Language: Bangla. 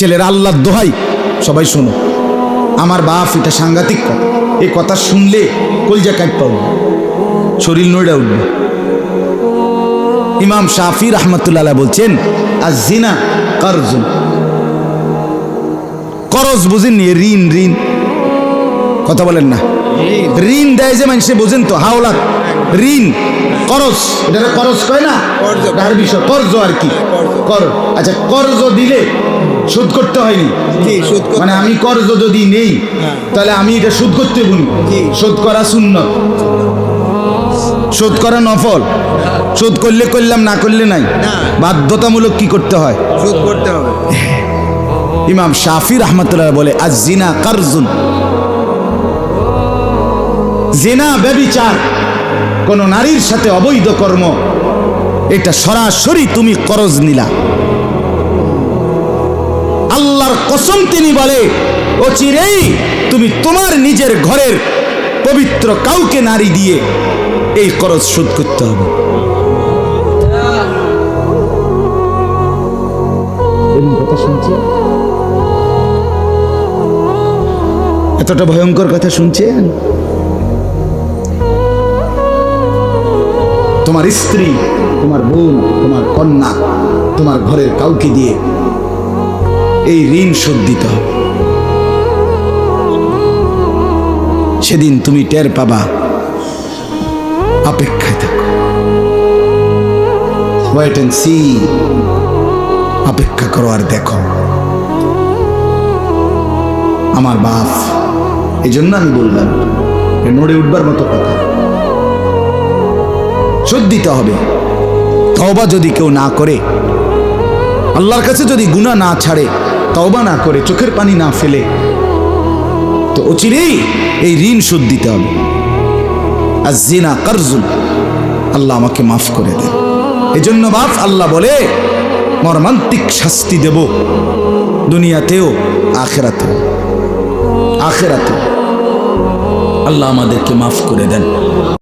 ছেলেরা আল্লাহর দোহাই। সবাই শোনো আমার বাপ এটা সাংঘাতিক কথা। এই কথা শুনলে কলজা কাট পাবো। শরীর নড়ে উঠবে। ইমাম শাফি রহমতুল্লাহ বলছেন আর জিনা কারজুন। করজ বুঝেননি ঋণ ঋণ। কথা বলেন না। ঋণ দেয় যে মানুষে বোঝেন তো হাওলাত। ঋণ করজ। এটা করজ কয় না? কর্জ। কর্জ আর কি? কর আচ্ছা কর্জ দিলে শোধ করতে হয়নি। সুদ মানে আমি কর্জ যদি নেই হ্যাঁ। তাহলে আমি এটা শোধ করতে বলি। শোধ করা শূন্য শোধ করা নফল। শোধ করলে করলাম না করলে নাই। বাধ্যতামূলক কি করতে হয়? সুদ করতে হবে। ইমাম শাফি রহমতুল্লাহ বলে আজ জিনা কারজুন। জেনা ব্যবিচার। কোন নারীর সাথে অবৈধ কর্ম এটা সরাসরি তুমি করজ নিলা। কসম তিনি বলে, ও চিরেই তুমি তোমার নিজের ঘরের পবিত্র কাউকে নারী দিয়ে এই করজ শোধ করতে হবে। এতটা ভয়ঙ্কর কথা শুনছেন? তোমার স্ত্রী, তোমার বোন, তোমার কন্যা, তোমার ঘরের কাউকে দিয়ে এই ঋণ শোধ দিতে হবে। সেদিন তুমি টের পাবা, অপেক্ষায় থাকো। ওয়েট অ্যান্ড সি অপেক্ষা করো আর দেখো। আমার বাপ এই জন্য আমি বললাম নড়ে উঠবার মতো কথা। শোধ দিতে হবে। তওবা যদি কেউ না করে আল্লাহর কাছে যদি গুণা না ছাড়ে, তওবা না করে, চোখের পানি না ফেলে, তো অচিরেই এই ঋণ শোধ দিতে হবে। আর জিনা কারজুল আল্লাহ আমাকে মাফ করে দেন। এজন্য বাপ, আল্লাহ বলে, মর্মান্তিক শাস্তি দেব দুনিয়াতেও, আখেরাতেও। আখেরাতেও। আল্লাহ আমাদেরকে মাফ করে দেন।